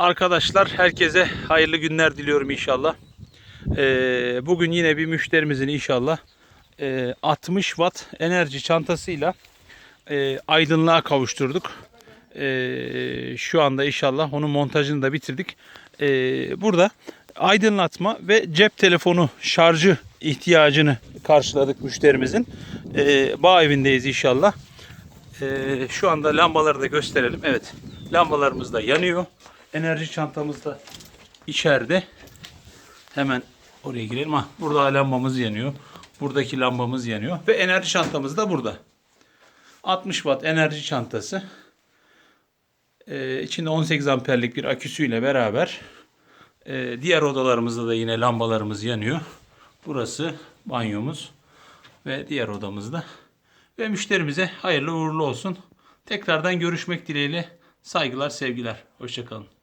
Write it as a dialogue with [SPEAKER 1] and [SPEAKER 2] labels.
[SPEAKER 1] Arkadaşlar herkese hayırlı günler diliyorum inşallah. Ee, bugün yine bir müşterimizin inşallah e, 60 watt enerji çantasıyla e, aydınlığa kavuşturduk. E, şu anda inşallah onun montajını da bitirdik. E, burada aydınlatma ve cep telefonu şarjı ihtiyacını karşıladık müşterimizin. E, bağ evindeyiz inşallah. Ee, şu anda lambaları da gösterelim. Evet. Lambalarımız da yanıyor. Enerji çantamız da içeride. Hemen oraya girelim. Ha, burada lambamız yanıyor. Buradaki lambamız yanıyor. Ve enerji çantamız da burada. 60 watt enerji çantası. Ee, içinde 18 amperlik bir aküsüyle beraber e, diğer odalarımızda da yine lambalarımız yanıyor. Burası banyomuz ve diğer odamızda. Ve müşterimize hayırlı uğurlu olsun. Tekrardan görüşmek dileğiyle saygılar, sevgiler. Hoşçakalın.